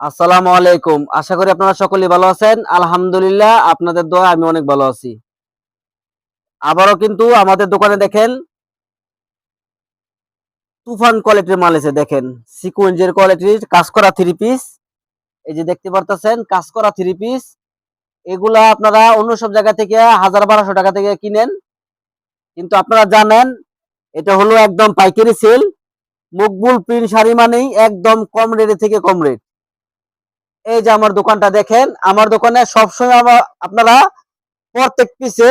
আসসালামু আলাইকুম। আশা করি আপনারা সকলেই ভালো আছেন। আলহামদুলিল্লাহ, আপনাদের দোয়া আমি অনেক ভালো আছি। আবারও কিন্তু আমাদের দোকানে দেখেন, তুফান কোয়ালিটির মাল এসে দেখেন। সিকুয়েন্সের কোয়ালিটির কাজ করা থ্রি পিস এই যে দেখতে পারতেছেন, কাজ করা থ্রি পিস এগুলা আপনারা অন্য সব জায়গা থেকে হাজার বারোশো টাকা থেকে কিনেন। কিন্তু আপনারা জানেন, এটা হলো একদম পাইকারি সেল মকবুল প্রিন্ট শাড়ি মানেই একদম কম রেটে থেকে কম রেট এই যে আমার দোকানটা দেখেন, আমার দোকানে সবসময় আপনারা প্রত্যেক পিসে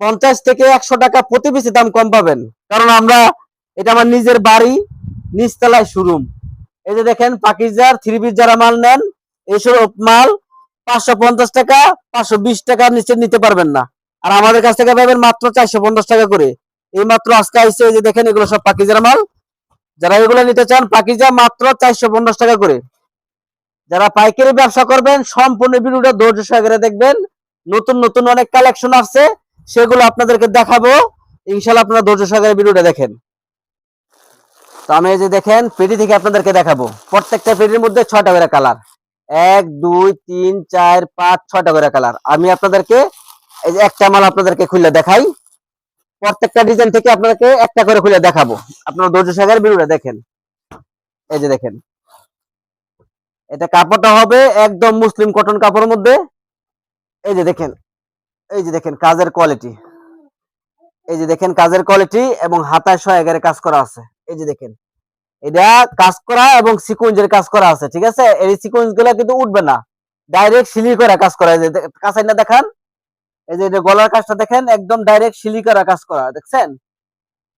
পঞ্চাশ থেকে একশো টাকা প্রতি পিসে দাম কম পাবেন। কারণ আমরা, এটা আমার নিজের বাড়ি, নিচতলায় শোরুম। এই যে দেখেন, পাকিজার, থ্রি পিস যারা মাল নেন, এইসব মাল পাঁচশো পঞ্চাশ টাকা, পাঁচশো বিশ টাকার নিচে নিতে পারবেন না। আর আমাদের কাছ থেকে পাবেন মাত্র চারশো পঞ্চাশ টাকা করে। এই মাত্র আজকে আইসে এই যে দেখেন, এগুলো সব পাকিজার মাল। যারা এগুলো নিতে চান, পাকিজা মাত্র চারশো পঞ্চাশ টাকা করে। যারা পাইকারি ব্যবসা করবেন, সম্পূর্ণ ভিডিওটা ধৈর্য সহকারে দেখবেন। নতুন নতুন অনেক কালেকশন আসছে, সেগুলো আপনাদেরকে দেখাবো। ইনশাল্লাহ আপনারা ধৈর্য সহকারে ভিডিওটা দেখেন। তো আমি এই যে দেখেন, পেটি থেকে আপনাদেরকে দেখাবো। প্রত্যেকটা পেটির মধ্যে ছয়টা করে কালার এক, দুই, তিন, চার, পাঁচ, ছয়টা করে কালার আমি আপনাদেরকে এই যে একটা মাল আপনাদেরকে খুলে দেখাই। প্রত্যেকটা ডিজাইন থেকে আপনাদেরকে একটা করে খুলে দেখাবো। আপনারা ধৈর্য সহকারে ভিডিওটা দেখেন। এই যে দেখেন। এটা কাপড়টা হবে একদম মুসলিম কটন কাপড়ের মধ্যে। এই যে দেখেন, এই যে দেখেন কাজের কোয়ালিটি এই যে দেখেন কাজের কোয়ালিটি এবং হাতায় সহায়কারে কাজ করা আছে। এই যে দেখেন, এটা কাজ করা এবং সিকুয়েন্সের কাজ করা আছে, ঠিক আছে? এই সিকুয়েন্সগুলা কিন্তু উঠবে না। ডাইরেক্ট সিলি করা কাজ করা যে কাঁচাই না দেখান। এই যে এটা গলার কাজটা দেখেন, একদম ডাইরেক্ট সিলি করা কাজ করা, দেখছেন?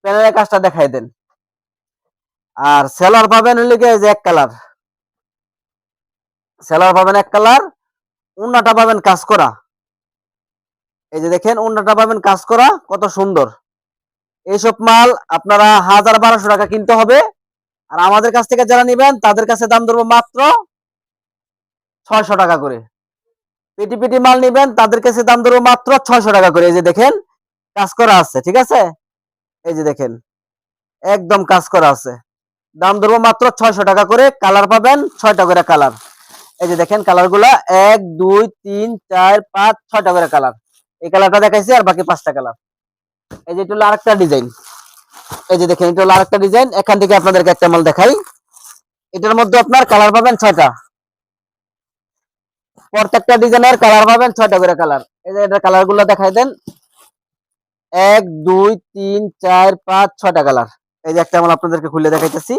প্যানেলের কাজটা দেখাই দেন। আর সেলার পাবেন হলে যে এক কালার সেলার পাবেন এক কালার, উন্নাটা পাবেন কাজ করা। এই যে দেখেন, উন্নাটা পাবেন কাজ করা, কত সুন্দর। এইসব মাল আপনারা হাজার বারোশো টাকা কিনতে হবে। আর আমাদের কাছ থেকে যারা নিবেন, তাদের কাছে দাম ধরবো মাত্র ছয়শো টাকা করে। পেটি পেটি মাল নিবেন, তাদের কাছে দাম ধরবো মাত্র ছয়শো টাকা করে। এই যে দেখেন, কাজ করা আছে, ঠিক আছে? এই যে দেখেন, একদম কাজ করা আছে। দাম ধরবো মাত্র ছয়শো টাকা করে, কালার পাবেন ছয়টা করে কালার। এই যে দেখেন কালারগুলা, এক, দুই, তিন, চার, পাঁচ, ছয়টা করে কালার এই কালারটা দেখাইছি আর বাকি পাঁচটা কালার এই যে এটা হলো আরেকটা ডিজাইন এই যে দেখেন, এটা হলো আরেকটা ডিজাইন এখান থেকে আপনাদেরকে একটা মাল দেখাই। এটার মধ্যে আপনার কালার পাবেন ছয়টা। প্রত্যেকটা ডিজাইনের কালার পাবেন ছয়টা করে কালার এই যে এটার কালারগুলো দেখাই দেন। এক, দুই, তিন, চার, পাঁচ, ছয়টা কালার এই যে একটা মাল আপনাদেরকে খুলে দেখাইতেছি।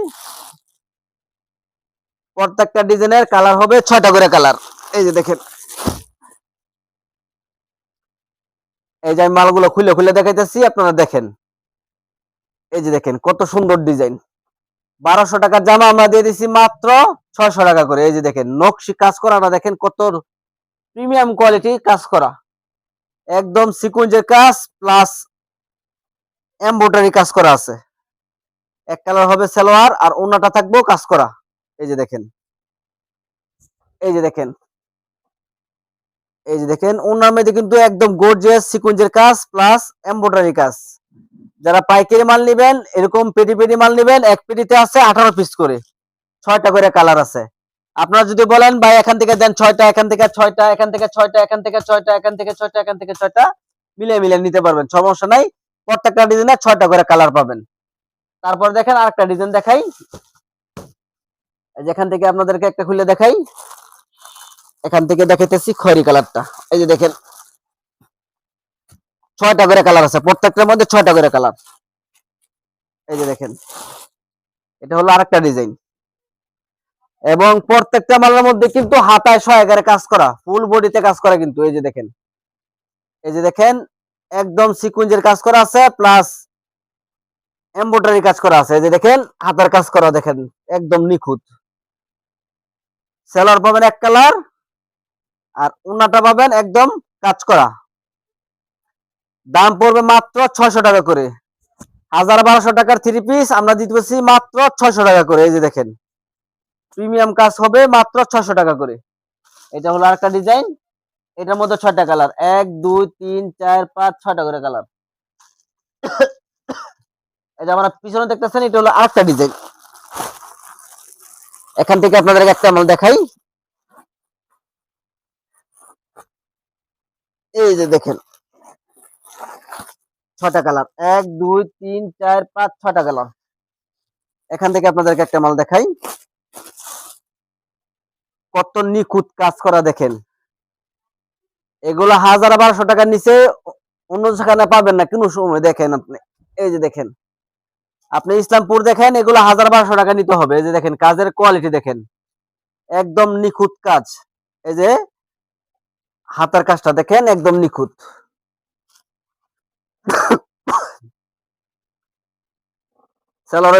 প্রত্যেকটা ডিজাইনের কালার হবে ছয়টা করে কালার। এই যে দেখেন। এই যে আমি মালগুলো খুলে খুলে দেখাইতেছি, আপনারা দেখেন। এই যে দেখেন, কত সুন্দর ডিজাইন। বারোশো টাকার জামা আমরা দিয়ে দিছি মাত্র ছয়শো টাকা করে। এই যে দেখেন, নকশি কাজ করাটা দেখেন কত প্রিমিয়াম কোয়ালিটি কাজ করা। একদম সিকুয়েন্সের কাজ, প্লাস এমব্রয়ডারি কাজ করা আছে। এক কালার হবে সালোয়ার, আর অন্যটা থাকব কাজ করা। এই যে দেখেন। এই যে দেখেন। এই যে দেখেন, ওনার মধ্যে কিন্তু একদম গর্জিয়াস সিকুয়েন্সের কাজ প্লাস এমব্রয়ডারি কাজ। যারা পাইকারি মাল নেবেন, এরকম পেটি পেটি মাল নেবেন, এক পেটিতে আছে আঠারো পিস করে। ছয়টা করে কালার আছে। আপনারা যদি বলেন, ভাই, এখান থেকে দেন ছয়টা, এখান থেকে ছয়টা, এখান থেকে ছয়টা, এখান থেকে ছয়টা, এখান থেকে ছয়টা, এখান থেকে ছয়টা মিলে মিলে নিতে পারবেন। সমস্যা নাই। প্রত্যেকটা ডিজাইনে ছয়টা করে কালার পাবেন। তারপর দেখেন আরেকটা ডিজাইন দেখাই। এই যে থেকে আপনাদেরকে একটা খুলে দেখাই। এখান থেকে দেখাইতেছি খয়রি কালারটা। এই যে দেখেন, ছয়টা করে কালার আছে, প্রত্যেকটার মধ্যে ছয়টা করে কালার। এই যে দেখেন, এটা হলো আরেকটা ডিজাইন। এবং প্রত্যেকটা মালের মধ্যে কিন্তু হাতায় সহায়কারে কাজ করা, ফুল বডিতে কাজ করা কিন্তু, এই যে দেখেন। এই যে দেখেন, একদম সিকুয়েন্সের কাজ করা আছে, প্লাস এমব্রয়ডারি কাজ করা আছে। এই যে দেখেন, হাতার কাজ করা দেখেন, একদম নিখুঁত। সেলার পাবেন এক কালার আর উন্নাটা পাবেন একদম কাজ করা। দাম পড়বে মাত্র ছয়শো টাকা করে। হাজার বারোশো টাকার থ্রি পিস আমরা দিতে পারছি মাত্র ছয়শো টাকা করে, এই যে দেখেন। প্রিমিয়াম কাজ হবে মাত্র ছয়শো টাকা করে। এটা হলো আরেকটা ডিজাইন এটার মধ্যে ছয়টা কালার এক, দুই, তিন, চার, পাঁচ, ছয়টা করে কালার এটা আমরা পিছনে দেখতেছেন, এটা হলো আরেকটা ডিজাইন এখান থেকে আপনাদেরকে একটা মাল দেখাই। এই যে দেখেন, ছটা কালার। এক, দুই, তিন, চার, পাঁচ, ছটা কালার। এখান থেকে আপনাদেরকে একটা মাল দেখাই। কত নিখুঁত কাজ করা দেখেন। এগুলো হাজার বারোশো টাকার নিচে অন্য সেখানে পাবেন না, কোনো সময় দেখেন আপনি। এই যে দেখেন আপনি ইসলামপুর দেখেন, এগুলো হাজার বারোশো টাকা নিতে হবে। যে দেখেন, কাজের কোয়ালিটি দেখেন। একদম নিখুঁত কাজ। এই যে হাতের কাজটা দেখেন, একদম নিখুঁত।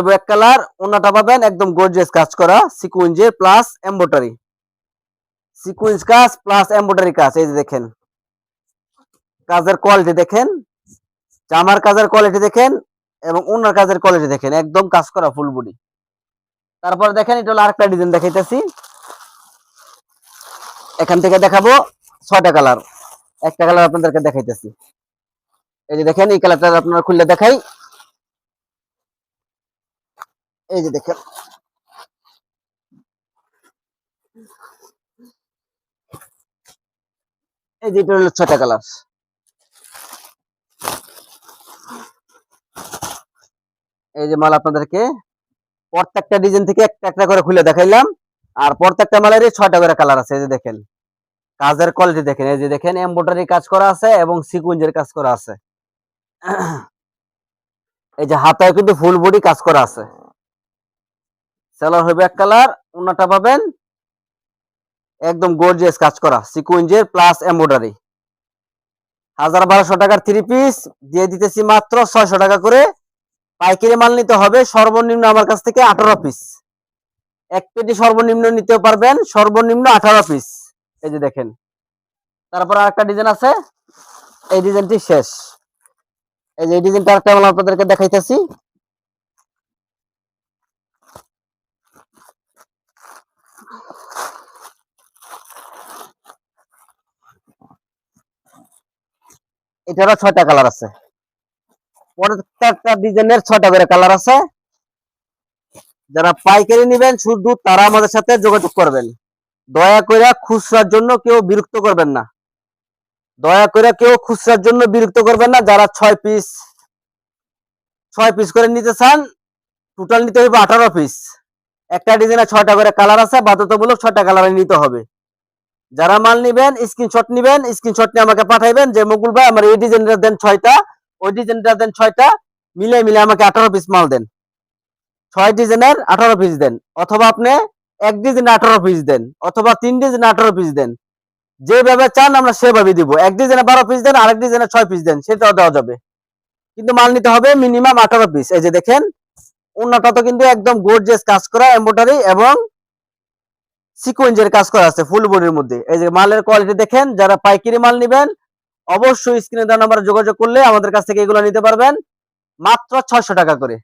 ব্ল্যাক কালার, ওনাটা পাবেন একদম গর্জিয়াস কাজ করা সিকুয়েন্সের প্লাস এমব্রয়ডারি সিকুয়েন্স কাজ প্লাস এমব্রয়ডারি কাজ, এই যে দেখেন। কাজের কোয়ালিটি দেখেন। জামার কাজের কোয়ালিটি দেখেন। এবং ওনার কাজের কোয়ালিটি দেখেন, একদম কাজ করা ফুল বডি তারপর দেখেন, এটা হলো আরেকটা ডিজাইন দেখাইতেছি। এখান থেকে দেখাবো ছয়টা কালার একটা কালার আপনাদেরকে দেখাইতেছি। এই যে দেখেন, এই কালারটা আপনারা খুললে দেখাই। এই যে দেখেন। এই যে এটা হলো ছয়টা কালার এই যে মাল আপনাদেরকে, প্রত্যেকটা ডিজাইন থেকে একটা একটা করে খুলে দেখাইলাম। আর প্রত্যেকটা মালেরই ছয়টা করে কালার আছে, এই যে দেখেন। কাজের কোয়ালিটি দেখেন, এই যে দেখেন এমব্রয়ডারি কাজ করা আছে এবং সিকুয়েন্সের কাজ করা আছে। এই যে হাতায় কিন্তু ফুল বডি কাজ করা আছে। সেলার হবে এক কালার ওনাটা পাবেন একদম গর্জিয়াস কাজ করা সিকুয়েন্সের প্লাস এমব্রয়ডারি হাজার বারোশো টাকার থ্রি পিস দিয়ে দিতেছি মাত্র ছয়শো টাকা করে। পাইকারি মাল নিতে হবে, সর্বনিম্ন আমার কাছ থেকে আঠারো পিস এক পেটি সর্বনিম্ন নিতে পারবেন, সর্বনিম্ন আঠারো পিস এই যে দেখেন। তারপর আরেকটা ডিজাইন আছে। এই ডিজাইনটি শেষ। এই যে এই ডিজাইনটা আরেকটা মাল আপনাদেরকে দেখাইতেছি। এটারও ছয়টা কালার আছে। প্রত্যেকটা ডিজাইনের ছয়টা করে কালার আছে। যারা পাইকারি নেবেন, শুধু তারা আমাদের সাথে যোগাযোগ করবেন। দয়া করে খুচরার জন্য কেউ বিরক্ত করবেন না। দয়া করে কেউ খুচরার জন্য বিরক্ত করবেন না। যারা ছয় পিস ছয় পিস করে নিতে চান টোটাল নিতে হবে আঠারো পিস। একটা ডিজাইনে ছয়টা করে কালার আছে, বাধ্যতামূলক ছয়টা কালারে নিতে হবে। যারা মাল নিবেন স্ক্রিনশট নিবেন স্ক্রিনশট নিয়ে আমাকে পাঠাইবেন যে, মুকুল ভাই, আমার এই ডিজাইনটা দেন ছয়টা। ওই ডিজাইনটা দেন ছয়টা মিলে মিলে আমাকে আঠারো পিস মাল দেন। ছয় ডিজাইনের আঠারো পিস দেন, অথবা আপনি এক ডিজাইনে আঠারো পিস দেন, অথবা তিন ডিজাইনে আঠারো পিস দেন। যেভাবে চান আমরা সেভাবে দিব। এক ডিজাইনে বারো পিস দেন, আরেক ডিজাইনে ছয় পিস দেন, সেটাও দেওয়া যাবে। কিন্তু মাল নিতে হবে মিনিমাম আঠারো পিস এই যে দেখেন অন্যটা তো কিন্তু একদম গোর্জিয়াস কাজ করা এম্বোটারি এবং সিকোয়েন্সের কাজ করা আছে ফুল বডির মধ্যে। এই যে মালের কোয়ালিটি দেখেন, যারা পাইকারি মাল নেবেন অবশ্যই স্ক্রিনে দেওয়া নাম্বারে যোগাযোগ করলে আমাদের কাছ থেকে এগুলো নিতে পারবেন। মাত্র ছয়শো টাকা করে।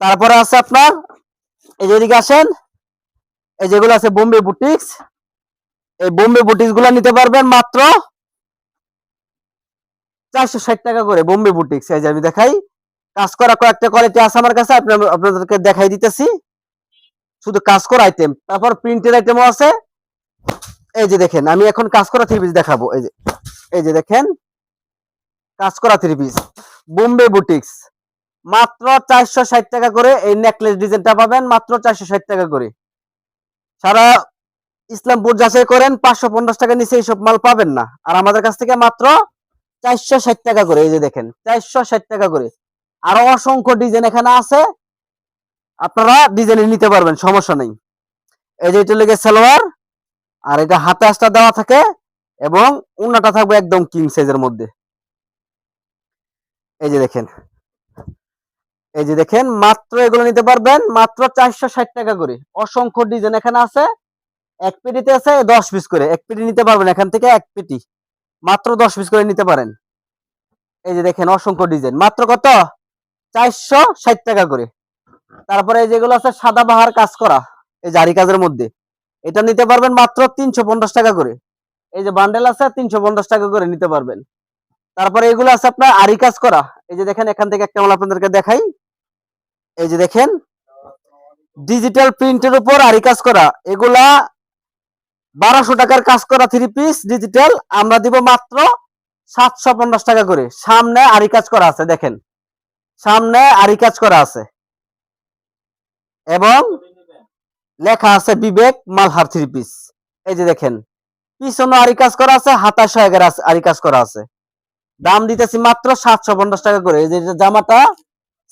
তারপরে আছে আপনার, এই যে এদিকে আসেন, এই যেগুলো আছে বোম্বে বুটিক্স এই বোম্বে বুটিক্সগুলো নিতে পারবেন মাত্র চারশো ষাট টাকা করে বোম্বে বুটিক্স এই যে আমি দেখাই, কাজ করা কয়েকটা কোয়ালিটি আছে আমার কাছে, আপনি আপনাদেরকে দেখাই দিতেছি। শুধু কাজ করা আইটেম তারপর প্রিন্টের আইটেমও আছে। এই যে দেখেন, আমি এখন কাজ করা থ্রি পিস দেখাবো, এই যে। এই যে দেখেন, কাজ করা থ্রি পিস বোম্বে বুটিক্স মাত্র চারশো ষাট টাকা করে এই নেকলেস ডিজাইনটা পাবেন, মাত্র চারশো ষাট টাকা করে। সারা ইসলামপুর যাচাই করেন, পাঁচশো পঞ্চাশ টাকা নিচে এইসব মাল পাবেন না। আর আমাদের কাছ থেকে মাত্র চারশো ষাট টাকা করে, এই যে দেখেন, চারশো ষাট টাকা করে। আরও অসংখ্য ডিজাইন এখানে আছে, আপনারা ডিজাইন নিতে পারবেন, সমস্যা নেই। এই যে এটা লেগে সালোয়ার, আর এটা হাতে আসটা দেওয়া থাকে এবং উন্নাটা থাকবে একদম কিং সাইজের মধ্যে। এই যে দেখেন, এই যে দেখেন, মাত্র এগুলো নিতে পারবেন মাত্র চারশো ষাট টাকা করে। অসংখ্য ডিজাইন এখানে আছে, এক পেটিতে আছে দশ পিস করে। এক পেটি নিতে পারবেন এখান থেকে এক পেটি। মাত্র দশ পিস করে নিতে পারেন। এই যে দেখেন, অসংখ্য ডিজাইন মাত্র কত? চারশো ষাট টাকা করে। তারপরে এই যেগুলো আছে, সাদা বাহার কাজ করা, এই জারি কাজের মধ্যে। এটা নিতে পারবেন মাত্র তিনশো পঞ্চাশ টাকা করে। এই যে বান্ডেল আছে, তিনশো পঞ্চাশ টাকা করে নিতে পারবেন। তারপরে এগুলো আছে আপনার আরি কাজ করা। এই যে দেখেন, এখান থেকে একটা মাল আপনাদেরকে দেখাই। এই যে দেখেন ডিজিটাল প্রিন্টের উপর আরি কাজ করা। এগুলা বারোশো টাকার কাজ করা থ্রি পিস ডিজিটাল আমরা দিব মাত্র সাতশো পঞ্চাশ টাকা করে। সামনে আরি কাজ করা আছে, দেখেন। সামনে আরি কাজ করা আছে। এবং লেখা আছে বিবেক মালহার থ্রি পিস এই যে দেখেন পিছনে আরি কাজ করা আছে হাতায় সহায়কের আরি কাজ করা আছে। দাম দিতেছি মাত্র সাতশো পঞ্চাশ টাকা করে। এই যে জামাটা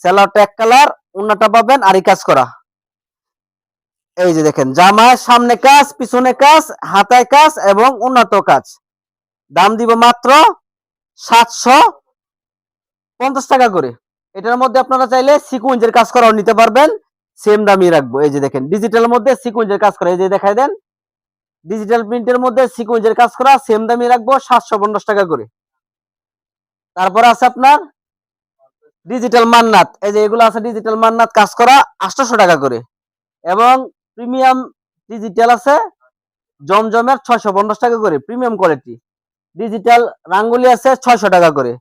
সেলারটা এক কালার অন্যটা পাবেন আরি কাজ করা। এই যে দেখেন জামার সামনে কাজ, পিছনে কাজ, হাতায় কাজ এবং উন্নত কাজ। দাম দিব মাত্র সাতশো পঞ্চাশ টাকা করে। এটার মধ্যে আপনারা চাইলে সিকুয়েন্সের কাজ করাও নিতে পারবেন। সেম দামই রাখব। এই যে দেখেন ডিজিটাল মধ্যে সিকুয়েন্সের কাজ করা। এই যে দেখাই দেন ডিজিটাল প্রিন্টের মধ্যে সিকুয়েন্সের কাজ করা সেম দামই রাখব, সাতশো পঞ্চাশ টাকা করে। তারপর আছে আপনার ডিজিটাল মান্নাত। এই যে এগুলো আছে ডিজিটাল মান্নাত কাজ করা, আটশোশো টাকা করে। এবং প্রিমিয়াম ডিজিটাল আছে, জমজমের ছয়শো পঞ্চাশ টাকা করে প্রিমিয়াম কোয়ালিটি ডিজিটাল রাঙ্গুলি আছে ছয়শো টাকা করে।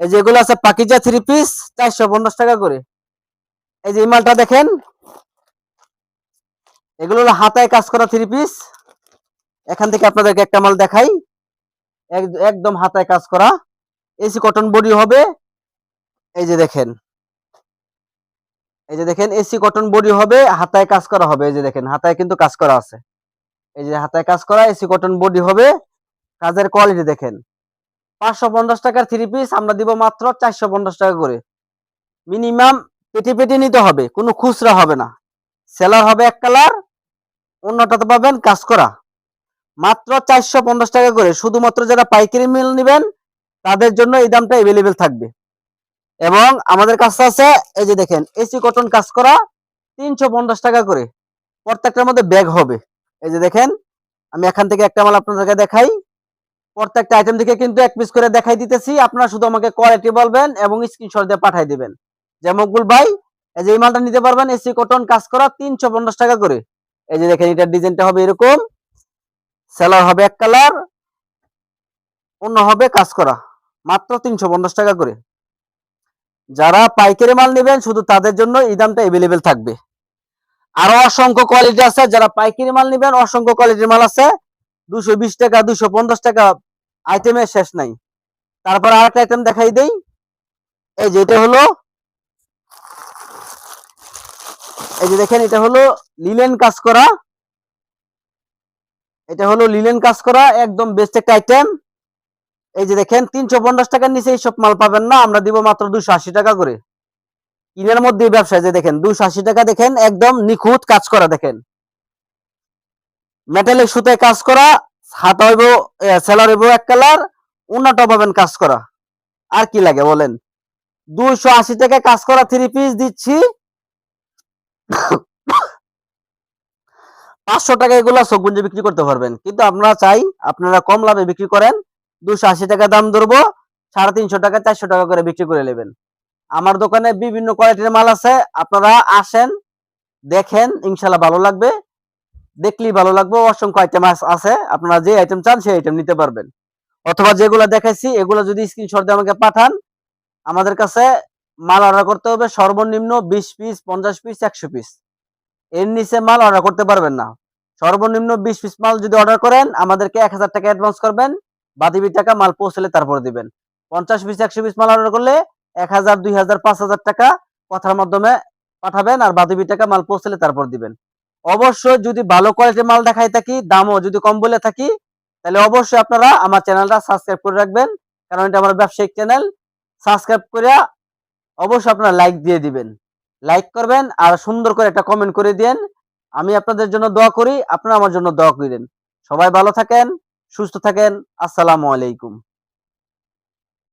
এই যে এগুলো আছে পাকিজা থ্রি পিস চারশো পঞ্চাশ টাকা করে। এই যে এই মালটা দেখেন, এগুলো হলো হাতায় কাজ করা থ্রি পিস এখান থেকে আপনাদেরকে একটা মাল দেখাই। এক- একদম হাতায় কাজ করা। এসি কটন বডি হবে। এই যে দেখেন। এই যে দেখেন, এসি কটন বডি হবে, হাতায় কাজ করা হবে। এই যে দেখেন, হাতায় কিন্তু কাজ করা আছে। এই যে হাতায় কাজ করা, এসি কটন বডি হবে। কাজের কোয়ালিটি দেখেন। পাঁচশো পঞ্চাশ টাকার থ্রি পিস আমরা দিব মাত্র চারশো পঞ্চাশ টাকা করে। মিনিমাম পেটি পেটি নিতে হবে, কোনো খুচরা হবে না। সেলার হবে এক কালার অন্যটাতে পাবেন কাজ করা। মাত্র চারশো পঞ্চাশ টাকা করে শুধুমাত্র যারা পাইকারি মিল নেবেন, তাদের জন্য এই দামটা এভেলেবেল থাকবে। এবং আমাদের কাছে আছে, এই যে দেখেন এসি কটন কাজ করা, তিনশো পঞ্চাশ টাকা করে। প্রত্যেকটার মধ্যে ব্যাগ হবে। এই যে দেখেন, আমি এখান থেকে একটা মাল আপনাদেরকে দেখাই। প্রত্যেকটা আইটেম থেকে কিন্তু এক পিস করে দেখাই দিতেছি। আপনারা শুধু আমাকে কোয়ালিটি বলবেন এবং স্ক্রিনশট দিয়ে পাঠাই দিবেন। যে মকবুল ভাই, এই যে এই মালটা নিতে পারবেন এসি কটন কাজ করা, তিনশো পঞ্চাশ টাকা করে। এই যে দেখেন, এটার ডিজাইনটা হবে এরকম। সেলার হবে এক কালার অন্য হবে কাজ করা। মাত্র তিনশো পঞ্চাশ টাকা করে। যারা পাইকারি মাল নেবেন, শুধু তাদের জন্য এই দামটা এভেলেবেল থাকবে। আরও অসংখ্য কোয়ালিটি আছে। যারা পাইকারি মাল নেবেন, অসংখ্য কোয়ালিটির মাল আছে। দুশো বিশ টাকা, দুশো পঞ্চাশ টাকা আইটেমের শেষ নাই। তারপর আর একটা আইটেম দেখাই দেই। এই যে এটা হলো, এই যে দেখেন, এটা হলো লিলেন কাজ করা। এটা হলো লিলেন কাজ করা, একদম বেস্ট একটা আইটেম এই যে দেখেন, তিনশো পঞ্চাশ টাকার নিচে এইসব মাল পাবেন না, আমরা দিব মাত্র দুশো আশি টাকা করে। কিনের মধ্যে ব্যবসায় যে দেখেন, দুশো টাকা দেখেন, একদম নিখুঁত কাজ করা দেখেন। মেটালিক সুতায় কাজ করা, হাত হইব সেলার হইব এক কালার উন্নটা পাবেন কাজ করা। আর কি লাগে বলেন? দুইশো আশি টাকা কাজ করা থ্রি পিস দিচ্ছি। পাঁচশো টাকা এগুলো সবগুঞ্জে বিক্রি করতে পারবেন। কিন্তু আপনারা চাই আপনারা কম লাভে বিক্রি করেন, দুশো আশি টাকা দাম ধরবো, সাড়ে তিনশো টাকা, চারশো টাকা করে বিক্রি করে নেবেন। আমার দোকানে বিভিন্ন কোয়ালিটির মাল আছে, আপনারা আসেন, দেখেন ইনশাল্লাহ ভালো লাগবে। দেখলেই ভালো লাগবে, অসংখ্য আইটেম আছে, আপনারা যে আইটেম চান সেই আইটেম নিতে পারবেন। অথবা যেগুলো দেখাইছি, এগুলো যদি স্ক্রিনশট দিয়ে আমাকে পাঠান, আমাদের কাছে মাল অর্ডার করতে হবে সর্বনিম্ন বিশ পিস পঞ্চাশ পিস একশো পিস এর নিচে মাল অর্ডার করতে পারবেন না। সর্বনিম্ন বিশ পিস মাল যদি অর্ডার করেন, আমাদেরকে এক হাজার টাকা অ্যাডভান্স করবেন বাদিবি টাকা মাল পৌঁছলে তারপর দিবেন। পঞ্চাশ পিস একশো পিস মাল অর্ডার করলে এক হাজার, দুই হাজার, পাঁচ হাজার টাকা কথার মাধ্যমে পাঠাবেন আর বাদিবি টাকা মাল পৌঁছলে তারপর দিবেন। অবশ্যই যদি ভালো কোয়ালিটির মাল দেখাই থাকি, দামও যদি কম বলে থাকি, তাহলে অবশ্যই আপনারা আমার চ্যানেলটা সাবস্ক্রাইব করে রাখবেন, কারণ এটা আমার ব্যবসায়িক চ্যানেল। সাবস্ক্রাইব করে অবশ্যই আপনারা লাইক দিয়ে দিবেন। লাইক করবেন আর সুন্দর করে একটা কমেন্ট করে দেন আমি আপনাদের জন্য দোয়া করি, আপনারা আমার জন্য দোয়া করেন সবাই ভালো থাকেন, সুস্থ থাকেন, আসসালামু আলাইকুম।